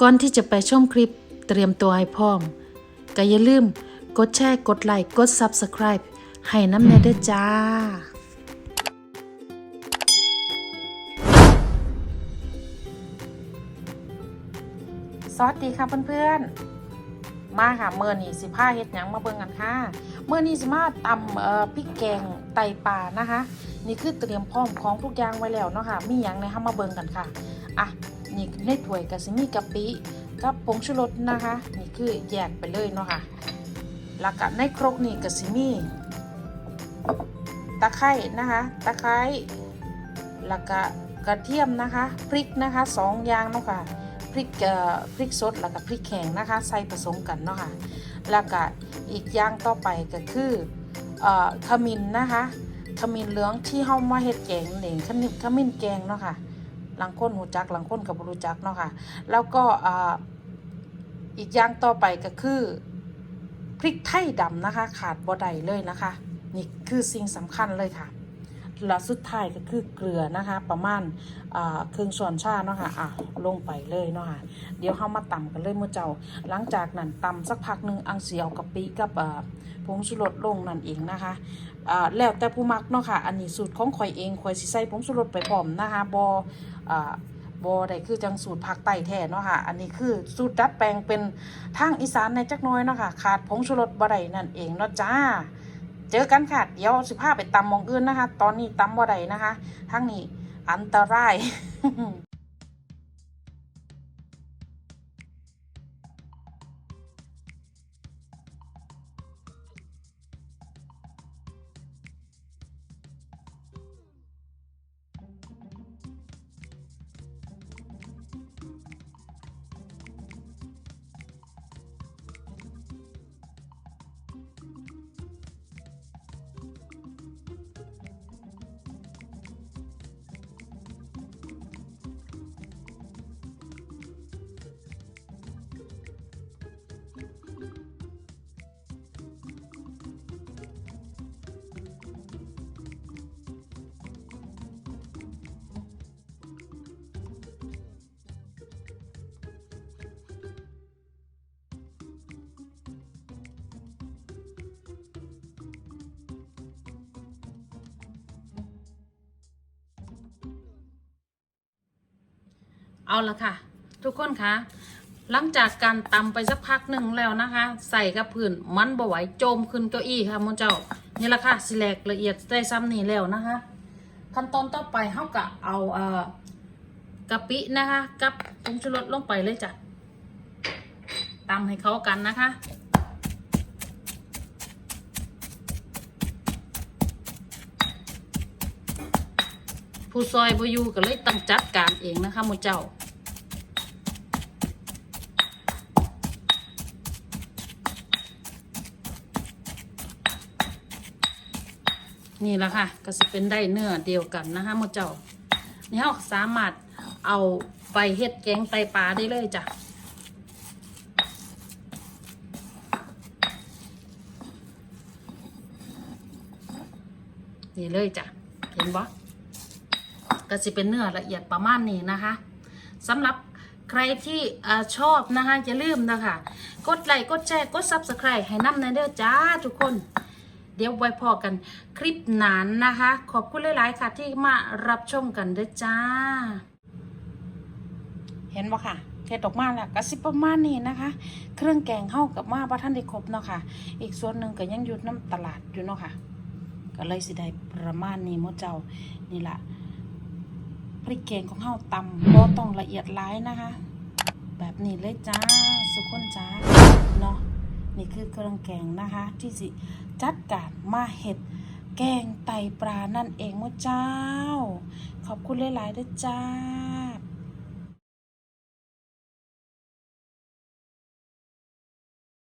ก่อนที่จะไปชมคลิปเตรียมตัวให้พร้อมก็อย่าลืมกดแชร์ กดไลค์ กด Subscribe ให้น้ำแน่เด้อจ้า สวัสดีค่ะเพื่อนๆ มาค่ะเมื่อนี้สิผ้าเฮ็ดหยังมาเบิ่งกันค่ะ เมื่อนี้สิมาตำเอ่อพริกแกงไตปลานะคะ นี่คือเตรียมพร้อมของทุกอย่างไว้แล้วเนาะค่ะ มีหยังในห้ามาเบิ่งกันค่ะ อะ นี่ในถ้วยก็สิมีกะปิกับผงชูรสนะคะ นี่คือแยกไปเลยเนาะค่ะแล้วก็ในครกนี่ก็สิมีตะไคร้นะคะตะไคร้แล้วก็กระเทียมนะคะพริกนะคะสองอย่างเนาะค่ะพริกเอ่อพริกสดแล้วก็พริกแข็งนะคะใส่ผสมกันเนาะค่ะแล้วก็อีกอย่างต่อไปก็คือเอ่อขมิ้นนะคะขมิ้นเหลืองที่เฮามาเฮ็ดแกงนั่นเองขมิ้นขมิ้นแกงเนาะค่ะ ลังคนหูจักหลังคนกับบรูจักเนาะค่ะ แล้วก็ออีกอย่างต่อไปก็คือพริกไทยดำนะคะ ขาดบ่ได้เลยนะคะ นี่คือสิ่งสำคัญเลยค่ะ แล้วสุดท้ายก็คือเกลือนะคะ ประมาณอ่าครึ่งช้อนชาเนาะค่ะอะลงไปเลยเนาะค่ะเดี๋ยวเฮามาตำกันเลยมื้อเจ้า หลังจากนั้นตำสักพักหนึ่งอังเสียวกะปิกับผงชูรสลงนั่นเองนะคะแล้วแต่ผู้มักเนาะค่ะอันนี้สูตรของข่อยเองข่อยสิใส่ผงชูรสไปพร้อมนะคะบอบ่ได้คือจังสูตรภาคใต้แท้เนาะค่ะ อันนี้คือสูตรดัดแปลงเป็นทางอีสานในจักน้อยเนาะค่ะ ขาดผงชูรสบ่ไดนั่นเองเนาะจ้า เจอกันค่ะ เดี๋ยวสิพาไปตำมองอื่นนะคะ ตอนนี้ตำว่าได้นะคะ ทั้งนี้อันตราย เอาละค่ะ ทุกคนคะหลังจากการตำไปสักพักหนึ่งแล้วนะคะ ใส่กับพื้นมันบ่ไหวโจมขึ้นเก้าอี้ค่ะมนเจ้านี่แหละค่ะสิแลกละเอียดได้ซ้ำนี่แล้วนะคะ ขั้นตอนต่อไปเฮากะเอาเอ่อกะปินะคะ กับผงชูรสลงไปเลยจ้ะตำให้เข้ากันนะคะ ผู้ซอยบอยู่ก็เลยต้องจัดการเองนะคะมูเจ้า นี่แหละค่ะ ก็จะเป็นได้เนื้อเดียวกันนะคะมูเจ้านี่เราสามารถเอาไปเฮ็ดแกงไตปลาได้เลยจ้ะนี่เลยจ้ะ เห็นบ่ ก็จะเป็นเนื้อละเอียดประมาณนี้นะคะสำหรับใครที่ชอบนะคะอย่าลืมนะคะกดไลค์กดแชร์กด Subscribe ให้น้ำในเด้อจ้าทุกคน เดี๋ยวไว้พอกันคลิปหนานนะคะ ขอบคุณหลาย ๆ ค่ะที่มารับชมกันเด้อจ้า เห็นบ่ค่ะเทดออกมาแล้วก็สิประมาณนี้นะคะ เครื่องแกงเข้ากับมาบ่ท่านได้ครบเนาะค่ะ อีกส่วนหนึ่งก็ยังอยู่น้ำตลาดอยู่เนาะค่ะ ก็เลยสิได้ประมาณนี้มดเจ้านี่แหละ พริกแกงของเฮาตำบ่ต้องละเอียดร้ายนะคะ แบบนี้เลยจ้าสุกคนจ้าเนาะนี่คือเครื่องแกงนะคะ ที่สิจัดการมาเห็ดแกงไตปลานั่นเองมดเจ้า ขอบคุณหลายๆด้วยจ้า